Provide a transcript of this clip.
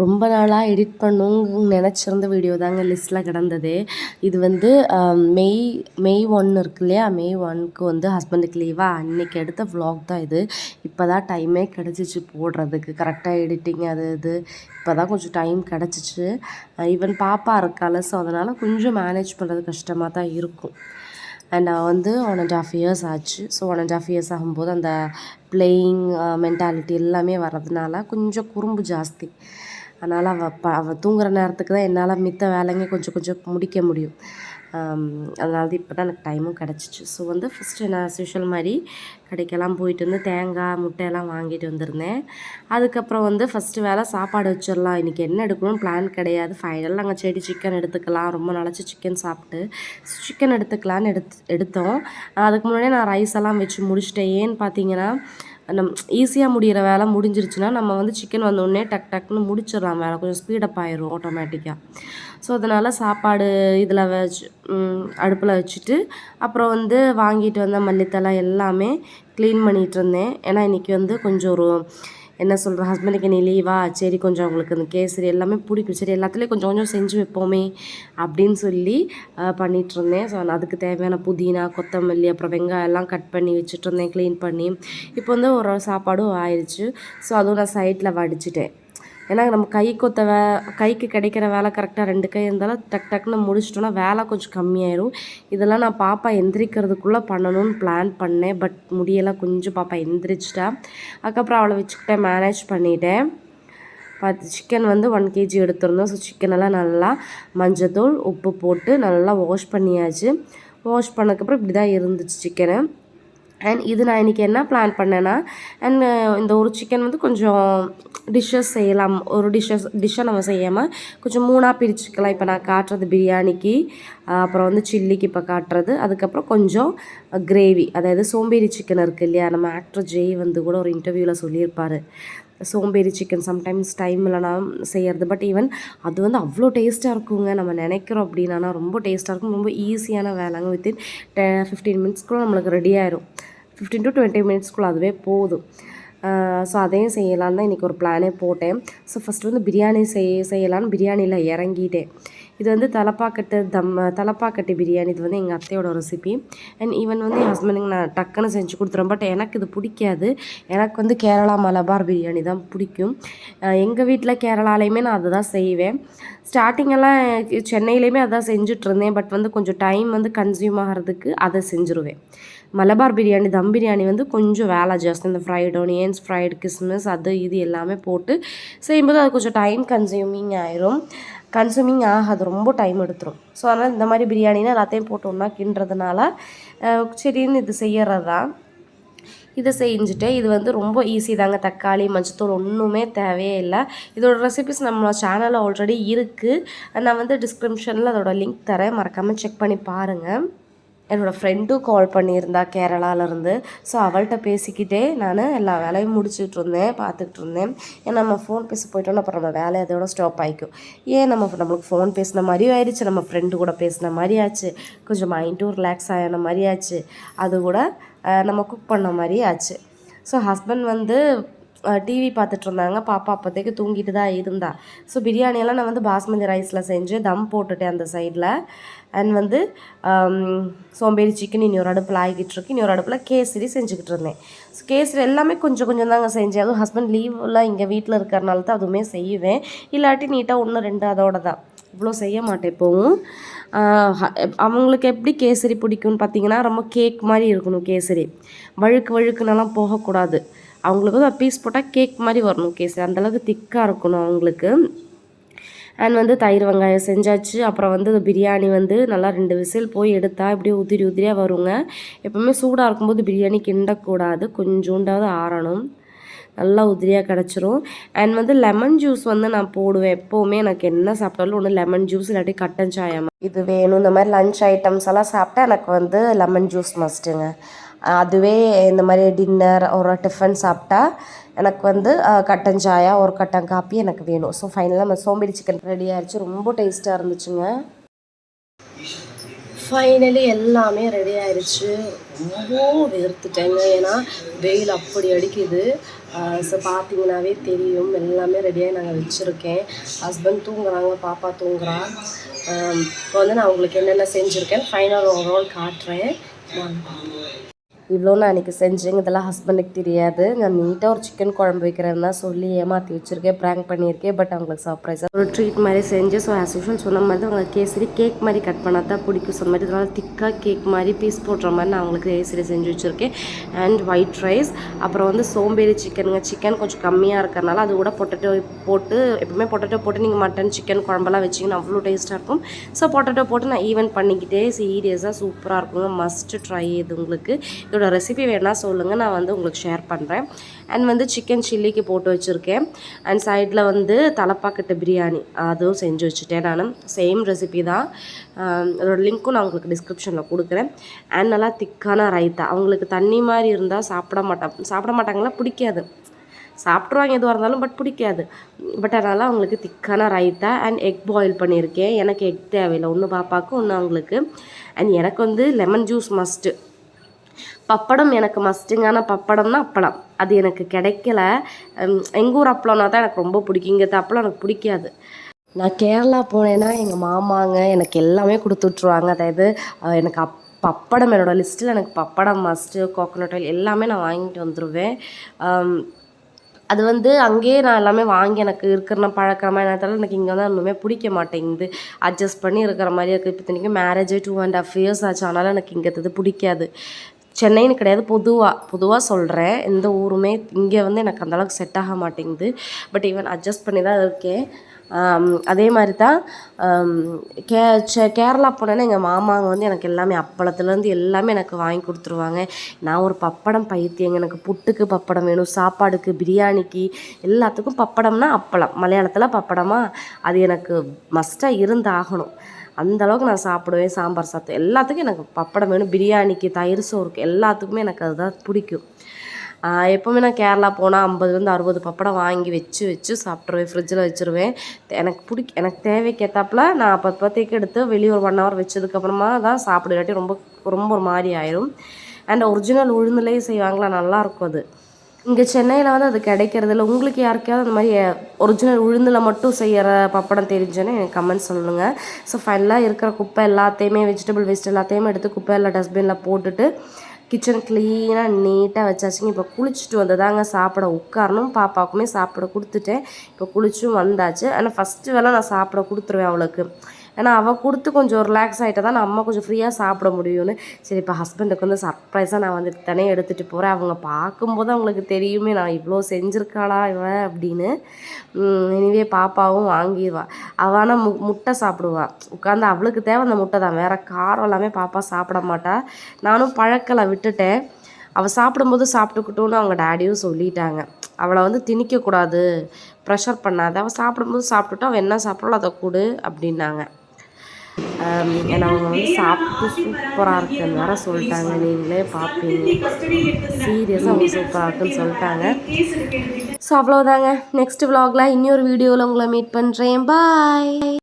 ரொம்ப நாளாக எடிட் பண்ணணும்னு நினச்சிருந்த வீடியோ தாங்க லிஸ்ட்டில் கிடந்தது. இது வந்து மெய் மெய் ஒன்று இருக்கு இல்லையா? மெய் ஒன்க்கு வந்து ஹஸ்பண்டுக்கு லீவாக அன்னைக்கு எடுத்த வ்ளாக் தான் இது. இப்போ தான் டைமே கிடச்சிச்சு போடுறதுக்கு. கரெக்டாக எடிட்டிங் அது இது. இப்போ தான் கொஞ்சம் டைம் கிடச்சிச்சு. ஈவன் பாப்பா இருக்காள் ஸோ அதனால் கொஞ்சம் மேனேஜ் பண்ணுறது கஷ்டமாக தான் இருக்கும். அண்ட் நான் வந்து ஒன் அண்ட் ஆஃப் இயர்ஸ் ஆச்சு. So one and half years ஆகும்போது அந்த பிளேயிங் மென்டாலிட்டி எல்லாமே வர்றதுனால கொஞ்சம் குறும்பு ஜாஸ்தி. அதனால் அவள் ப அவள் தூங்குகிற நேரத்துக்கு தான் என்னால் மித்த வேலைங்க கொஞ்சம் கொஞ்சம் முடிக்க முடியும். அதனால தான் இப்போ தான் எனக்கு டைமும் கிடச்சிச்சு. ஸோ வந்து ஃபஸ்ட்டு நான் யூஷுவல் மாதிரி கடைக்கெல்லாம் போயிட்டு வந்து தேங்காய் முட்டையெல்லாம் வாங்கிட்டு வந்திருந்தேன். அதுக்கப்புறம் வந்து ஃபஸ்ட்டு வேலை சாப்பாடு வச்சிடலாம். இன்றைக்கி என்ன எடுக்கணும்னு பிளான் கிடையாது. ஃபைனல் நாங்கள் செடி சிக்கன் எடுத்துக்கலாம். ரொம்ப நாளாச்சு சிக்கன் சாப்பிட்டு. சிக்கன் எடுத்துக்கலான்னு எடுத்து எடுத்தோம். அதுக்கு முன்னாடியே நான் ரைஸ் எல்லாம் வச்சு முடிச்சிட்டேன். ஏன்னு பார்த்தீங்கன்னா நம் ஈஸியாக முடிகிற வேலை முடிஞ்சிருச்சுன்னா நம்ம வந்து சிக்கன் வந்தோடனே டக் டக்குன்னு முடிச்சிடலாம் வேலை. கொஞ்சம் ஸ்பீடப் ஆயிரும் ஆட்டோமேட்டிக்காக ஸோ அதனால் சாப்பாடு இதில் வச்சு அடுப்பில் வச்சுட்டு அப்புறம் வந்து வாங்கிட்டு வந்த மல்லித்தலை எல்லாமே க்ளீன் பண்ணிகிட்டு இருந்தேன். ஏன்னா இன்றைக்கி வந்து கொஞ்சம் ஒரு என்ன சொல்கிற ஹஸ்பண்டுக்கு நீ லீவா சரி கொஞ்சம் அவங்களுக்கு இந்த கேசரி எல்லாமே பிடிக்கும். சரி எல்லாத்துலேயும் கொஞ்சம் கொஞ்சம் செஞ்சு வைப்போமே அப்படின்னு சொல்லி பண்ணிகிட்ருந்தேன் இருந்தேன் ஸோ அதுக்கு தேவையான புதினா கொத்தமல்லி அப்புறம் வெங்காயம் எல்லாம் கட் பண்ணி வச்சுட்டு இருந்தேன் க்ளீன் பண்ணி. இப்போ வந்து ஒரு சாப்பாடும் ஆயிடுச்சு ஸோ அதுவும் நான் சைட்டில் வடிச்சிட்டேன். ஏன்னா நம்ம கை கொத்த வே கைக்கு கிடைக்கிற வேலை கரெக்டாக ரெண்டு கை இருந்தாலும் டக் டக்குன்னு முடிச்சிட்டோன்னா வேலை கொஞ்சம் கம்மியாயிரும். இதெல்லாம் நான் பாப்பா எந்திரிக்கிறதுக்குள்ளே பண்ணணும்னு பிளான் பண்ணேன். பட் முடியலை கொஞ்சம் பாப்பா எந்திரிச்சிட்டா. அதுக்கப்புறம் அவளை வச்சுக்கிட்டேன் மேனேஜ் பண்ணிட்டேன். பார்த்து சிக்கன் வந்து ஒன் கேஜி எடுத்துருந்தோம். ஸோ சிக்கனெல்லாம் நல்லா மஞ்சத்தூள் உப்பு போட்டு நல்லா வாஷ் பண்ணியாச்சு. வாஷ் பண்ணதுக்கப்புறம் இப்படி தான் இருந்துச்சு சிக்கனு அண்ட் இது நான் இன்றைக்கி என்ன பிளான் பண்ணேன்னா அண்ட் இந்த ஒரு சிக்கன் வந்து கொஞ்சம் டிஷ்ஷஸ் செய்யலாம். ஒரு டிஷ்ஷஸ் டிஷ்ஷை நம்ம செய்யாமல் கொஞ்சம் மூணாக பிரிச்சுக்கலாம். இப்போ நான் காட்டுறது பிரியாணிக்கு அப்புறம் வந்து சில்லிக்கு இப்போ காட்டுறது. அதுக்கப்புறம் கொஞ்சம் கிரேவி அதாவது சோம்பேறி சிக்கன் இருக்குது இல்லையா? நம்ம ஆக்டர் ஜெய் வந்து கூட ஒரு இன்டர்வியூவில் சொல்லியிருப்பார். சோம்பேறி சிக்கன் சம்டைம்ஸ் டைம் இல்லைனா செய்கிறது பட் ஈவன் அது வந்து அவ்வளோ டேஸ்ட்டாக இருக்குங்க. நம்ம நினைக்கிறோம் அப்படின்னா ரொம்ப டேஸ்ட்டாக இருக்கும். ரொம்ப ஈஸியான வேலைங்க. வித்தின் டெ ஃபிஃப்டீன் மினிட்ஸ்க்குள்ளே நம்மளுக்கு ரெடி ஆயிரும். ஃபிஃப்டீன் டு டுவெண்ட்டி மினிட்ஸ்க்குள்ளே அதுவே போதும். ஸோ அதையும் செய்யலான்னு தான் இன்றைக்கி ஒரு பிளானே போட்டேன். ஸோ ஃபஸ்ட்டு வந்து பிரியாணி செய்ய செய்யலான்னு பிரியாணியில் இறங்கிட்டேன். இது வந்து தலப்பாக்கட்டு தம் தலப்பாக்கட்டு பிரியாணி. இது வந்து எங்கள் அத்தையோட ரெசிபி அண்ட் ஈவன் வந்து என் ஹஸ்பண்டுக்கு நான் டக்குன்னு செஞ்சு கொடுத்துறேன் பட் எனக்கு இது பிடிக்காது. எனக்கு வந்து கேரளா மலபார் பிரியாணி தான் பிடிக்கும். எங்கள் வீட்டில் கேரளாலையுமே நான் அதை தான் செய்வேன். ஸ்டார்டிங்கெல்லாம் சென்னையிலையுமே அதான் செஞ்சுட்ருந்தேன் பட் வந்து கொஞ்சம் டைம் வந்து கன்சியூம் ஆகிறதுக்கு அதை செஞ்சுருவேன். மலபார் பிரியாணி தம் பிரியாணி வந்து கொஞ்சம் வேலை ஜாஸ்தி. இந்த ஃப்ரைட் ஒனியன்ஸ் ஃப்ரைடு கிஸ்மிஸ் அது இது எல்லாமே போட்டு செய்யும்போது அது கொஞ்சம் டைம் கன்சியூமிங் ஆயிரும். கன்சூமிங் ஆகாது ரொம்ப டைம் எடுத்துரும். ஸோ அதனால் இந்த மாதிரி பிரியாணினா எல்லாத்தையும் போட்டோம்னா கிண்டுறதுனால சரின்னு இது செய்யறது தான் இதை செஞ்சுட்டு இது வந்து ரொம்ப ஈஸி தாங்க. தக்காளி மஞ்சத்தூள் ஒன்றுமே தேவையே இல்லை. இதோட ரெசிபிஸ் நம்ம சேனலில் ஆல்ரெடி இருக்குது நான் வந்து டிஸ்கிரிப்ஷனில் அதோட லிங்க் தரேன். மறக்காமல் செக் பண்ணி பாருங்கள் என்னோடய ஃப்ரெண்டும் கால் பண்ணியிருந்தா கேரளாவிலேருந்து ஸோ அவள்கிட்ட பேசிக்கிட்டே நான் எல்லா வேலையும் முடிச்சுட்டு இருந்தேன் பார்த்துக்கிட்டு இருந்தேன் ஏன்னா நம்ம ஃபோன் பேச போயிட்டோம்னா அப்புறம் நம்ம வேலை அதோட ஸ்டாப் ஆகிக்கும் ஏன் நம்ம நம்மளுக்கு ஃபோன் பேசின மாதிரியும் ஆயிடுச்சு நம்ம ஃப்ரெண்டு கூட பேசின மாதிரி ஆச்சு. கொஞ்சம் மைண்டும் ரிலாக்ஸ் ஆகின மாதிரி ஆச்சு. அது கூட நம்ம குக் பண்ண மாதிரி ஆச்சு. ஸோ ஹஸ்பண்ட் வந்து டிவி பார்த்துட்டு இருந்தாங்க பாப்பா அப்போதைக்கு தூங்கிட்டு தான் இருந்தா. ஸோ பிரியாணியெல்லாம் நான் வந்து பாஸ்மதி ரைஸில் செஞ்சு தம் போட்டுட்டேன் அந்த சைடில் அண்ட் வந்து சோம்பேறி சிக்கன் இன்னொரு அடுப்பில் ஆகிக்கிட்டு இருக்கு இன்னொரு அடுப்பில் கேசரி செஞ்சுக்கிட்டு இருந்தேன். ஸோ கேசரி எல்லாமே கொஞ்சம் கொஞ்சம் தாங்க செஞ்சேன். அதுவும் ஹஸ்பண்ட் லீவில் இங்கே வீட்டில் இருக்கிறனால தான் அதுவுமே செய்வேன். இல்லாட்டி நீட்டாக ஒன்று ரெண்டு அதோட தான். இவ்வளோ செய்ய மாட்டேன் இப்போவும். அவங்களுக்கு எப்படி கேசரி பிடிக்கும்னு பார்த்தீங்கன்னா ரொம்ப கேக் மாதிரி இருக்கணும் கேசரி. வழுக்கு வழுக்குனெல்லாம் போகக்கூடாது. அவங்களுக்கு வந்து பீஸ் போட்டால் கேக் மாதிரி வரணும் கேஸ் அந்தளவுக்கு திக்காக இருக்கணும் அவங்களுக்கு. அண்ட் வந்து தயிர் வெங்காயம் செஞ்சாச்சு. அப்புறம் வந்து பிரியாணி வந்து நல்லா ரெண்டு விசில் போய் எடுத்தால் இப்படியே உதிரி உதிரியாக வருங்க. எப்பவுமே சூடாக இருக்கும்போது பிரியாணி கிண்டக்கூடாது. கொஞ்சோண்டாவது ஆறணும். நல்லா உதிரியாக கிடச்சிரும். அண்ட் வந்து லெமன் ஜூஸ் வந்து நான் போடுவேன் எப்போவுமே. எனக்கு என்ன சாப்பிட்டாலும் ஒன்று லெமன் ஜூஸ் இல்லாட்டி கட்டன் சாயம் இது வேணும். இந்த மாதிரி லஞ்ச் ஐட்டம்ஸ் எல்லாம் சாப்பிட்டா எனக்கு வந்து லெமன் ஜூஸ் மஸ்ட்டுங்க அதுவே இந்த மாதிரி டின்னர் ஒரு டிஃபன் சாப்பிட்டா எனக்கு வந்து கட்டன் சாயா ஒரு கட்டன் காப்பி எனக்கு வேணும். ஸோ ஃபைனலாக நம்ம சோம்பேறி சிக்கன் ரெடி ஆயிடுச்சு. ரொம்ப டேஸ்ட்டாக இருந்துச்சுங்க. ஃபைனலி எல்லாமே ரெடி ஆயிடுச்சு. ரொம்ப வெறுத்துட்டேங்க. ஏன்னா வெயில் அப்படி அடிக்குது. ஸோ பார்த்தீங்கன்னாவே தெரியும். எல்லாமே ரெடியாக நாங்கள் வச்சுருக்கேன். ஹஸ்பண்ட் தூங்குறாங்க பாப்பா தூங்குறா. இப்போ வந்து நான் உங்களுக்கு என்னென்ன செஞ்சுருக்கேன் ஃபைனல் ஓவரால் காட்டுறேன். வாங்க. இவ்வளோ நான் அன்றைக்கி செஞ்சேங்க இதெல்லாம் ஹஸ்பண்டுக்கு தெரியாது. நான் நீட்டாக ஒரு சிக்கன் குழம்பு வைக்கிறேன்னு தான் சொல்லி ஏமாற்றி வச்சுருக்கேன் ப்ராங்க் பண்ணியிருக்கேன் பட் அவங்களுக்கு சர்ப்ரைஸாக ஒரு ட்ரீட் மாதிரி செஞ்சு ஸோ ஆஸ் யூஷுவல் சொன்ன மாதிரி தான் அவங்களுக்கு கேசரி கேக் மாதிரி கட் பண்ணால் தான் பிடிக்கும். சொன்ன மாதிரி இதனால் திக்காக கேக் மாதிரி பீஸ் போடுற மாதிரி நான் அவங்களுக்கு கேசரி செஞ்சு வச்சுருக்கேன். அண்ட் ஒயிட் ரைஸ் அப்புறம் வந்து சோம்பேறி சிக்கனுங்க சிக்கன் கொஞ்சம் கம்மியாக இருக்கிறனால அது கூட பொட்டேட்டோ போட்டு எப்பவுமே பொட்டேட்டோ போட்டு நீங்கள் மட்டன் சிக்கன் குழம்பெல்லாம் வச்சிங்கன்னா அவ்வளோ டேஸ்ட்டாக இருக்கும். ஸோ பொட்டேட்டோ போட்டு நான் ஈவென்ட் பண்ணிக்கிட்டே சீரியஸாக சூப்பராக இருக்குங்க. மஸ்ட் ட்ரை இது உங்களுக்கு. இதோட ரெசிபி வேணால் சொல்லுங்கள் நான் வந்து உங்களுக்கு ஷேர் பண்ணுறேன் அண்ட் வந்து சிக்கன் சில்லிக்கு போட்டு வச்சுருக்கேன். அண்ட் சைடில் வந்து தலப்பாக்கட்டு பிரியாணி. அதுவும் செஞ்சு வச்சுட்டேன் நான். சேம் ரெசிபி தான். அதோட லிங்க்கும் நான் உங்களுக்கு டிஸ்கிரிப்ஷனில் கொடுக்குறேன். அண்ட் நல்லா திக்கான ரைத்தா அவங்களுக்கு தண்ணி மாதிரி இருந்தால் சாப்பிட மாட்டாங்க சாப்பிட மாட்டாங்களா பிடிக்காது. சாப்பிட்ருவாங்க எதுவாக இருந்தாலும் பட் பிடிக்காது. பட் அதனால் அவங்களுக்கு திக்கான ரைத்தா அண்ட் எக் பாயில் பண்ணியிருக்கேன். எனக்கு எக் தேவையில்லை. ஒன்று பாப்பாவுக்கு ஒன்று அவங்களுக்கு. அண்ட் எனக்கு வந்து லெமன் ஜூஸ் மஸ்ட்டு பப்படம் எனக்கு மஸ்ட்டுங்க ஆனால் பப்படம்னா அப்பளம். அது எனக்கு கிடைக்கல. எங்கள் ஊர் அப்பளம்னா தான் எனக்கு ரொம்ப பிடிக்கும். இங்கே அப்பளம் எனக்கு பிடிக்காது. நான் கேரளா போனேன்னா எங்கள் மாமாங்க எனக்கு எல்லாமே கொடுத்து விட்ருவாங்க அதாவது எனக்கு அப் பப்படம் என்னோட லிஸ்ட்டில் எனக்கு பப்படம் மஸ்ட்டு கோகோனட் ஆயில் எல்லாமே நான் வாங்கிட்டு வந்துடுவேன் அது வந்து அங்கேயே நான் எல்லாமே வாங்கி எனக்கு இருக்கிற பழக்கமாக என்னத்தால எனக்கு இங்கே வந்து ஒன்றுமே பிடிக்க மாட்டேங்குது. அட்ஜஸ்ட் பண்ணி இருக்கிற மாதிரி இருக்குது இப்போ இத்தனைக்கும் marriage two and half years ஆச்சு. அதனால் எனக்கு இங்கே இது பிடிக்காது. சென்னைன்னு கிடையாது பொதுவாக பொதுவாக சொல்கிறேன் எந்த ஊருமே இங்கே வந்து எனக்கு அந்தளவுக்கு செட் ஆக மாட்டேங்குது. பட் ஈவன் அட்ஜஸ்ட் பண்ணி தான் இருக்கேன். அதே மாதிரி தான் கே சே கேரளா போனேன்னா எங்கள் மாமாங்க வந்து எனக்கு எல்லாமே அப்பளத்துலேருந்து எல்லாமே எனக்கு வாங்கி கொடுத்துருவாங்க. நான் ஒரு பப்படம் பைத்தியங்க எனக்கு புட்டுக்கு பப்படம் வேணும் சாப்பாடுக்கு பிரியாணிக்கு எல்லாத்துக்கும் பப்படம்னா அப்பளம். மலையாளத்தில் பப்படமா? அது எனக்கு மஸ்ட்டாக இருந்தாகணும் அந்தளவுக்கு அந்த அளவுக்கு நான் சாப்பிடுவேன். சாம்பார் சாதம் எல்லாத்துக்கும் எனக்கு பப்படம் வேணும். பிரியாணிக்கு தயிர் சோறுக்கு எல்லாத்துக்குமே எனக்கு அதுதான் பிடிக்கும். எப்போவுமே நான் கேரளா போனால் ஐம்பதுலேருந்து அறுபது பப்படம் வாங்கி வச்சு வச்சு சாப்பிட்ருவேன் ஃப்ரிட்ஜில் வச்சுருவேன். எனக்கு பிடிக்க எனக்கு தேவைக்கேற்றாப்புல நான் அப்போ அப்போதைக்கு எடுத்து வெளியே ஒரு ஒன் ஹவர் வச்சதுக்கப்புறமா தான் சாப்பிடுவாட்டி ரொம்ப ரொம்ப ஒரு மாதிரி ஆயிரும். அண்ட் ஒரிஜினல் உளுந்துலேயே செய்வாங்களா? நல்லாயிருக்கும் அது. இங்கே சென்னையில் வந்து அது கிடைக்கிறது இல்லை. உங்களுக்கு யாருக்காவது அந்த மாதிரி ஒரிஜினல் உளுந்தில் மட்டும் செய்கிற பப்படம் தெரிஞ்சுன்னு எனக்கு கமெண்ட் சொல்லுங்கள் ஸோ ஃபைனலாக இருக்கிற குப்பை எல்லாத்தையுமே வெஜிடபிள் வேஸ்ட் எல்லாத்தையுமே எடுத்து குப்பையில் டஸ்ட்பினில் போட்டுட்டு கிச்சன் க்ளீனாக நீட்டாக வச்சாச்சுங்க. இப்போ குளிச்சுட்டு வந்ததாங்க சாப்பிட உட்காரணும். பாப்பாவுக்குமே சாப்பிட கொடுத்துட்டேன். இப்போ குளிச்சும் வந்தாச்சு. ஆனால் ஃபஸ்ட்டு வேலை நான் சாப்பிட கொடுத்துருவேன் அவளுக்கு. ஏன்னா அவள் கொடுத்து கொஞ்சம் ரிலாக்ஸ் ஆகிட்டா தான் நம்ம கொஞ்சம் ஃப்ரீயாக சாப்பிட முடியும்னு. சரி இப்போ ஹஸ்பண்டுக்கு வந்து சர்ப்ரைஸாக நான் வந்து தானே எடுத்துகிட்டு போகிறேன் அவங்க பார்க்கும்போது அவங்களுக்கு தெரியுமே நான் இவ்வளோ செஞ்சுருக்காளா இவன் அப்படின்னு. இனிவே பாப்பாவும் வாங்கிடுவா. அவள் ஆனால் மு முட்டை சாப்பிடுவாள் உட்காந்து அவளுக்கு தேவை அந்த முட்டை தான். வேறு காரம் எல்லாமே பாப்பா சாப்பிட மாட்டா. நானும் பழக்கலை விட்டுட்டேன். அவள் சாப்பிடும்போது சாப்பிட்டுக்கிட்டோன்னு அவங்க டேடியும் சொல்லிட்டாங்க. அவளை வந்து திணிக்கக்கூடாது. ப்ரெஷர் பண்ணாத. அவள் சாப்பிடும்போது சாப்பிட்டுட்டு அவள் என்ன சாப்பிட்றாளோ அதை கொடு அப்படின்னாங்க. அவங்க வந்து சாப்பிட்டு சூப்பராக இருக்குன்னு வேற சொல்லிட்டாங்க. நீங்களே பார்ப்பீங்க சீரியஸாக அவங்க சூப்பராக இருக்குன்னு சொல்லிட்டாங்க. ஸோ அவ்வளோதாங்க நெக்ஸ்ட் vlogல இன்னொரு வீடியோவில் உங்களை மீட் பண்ணுறேன் பாய்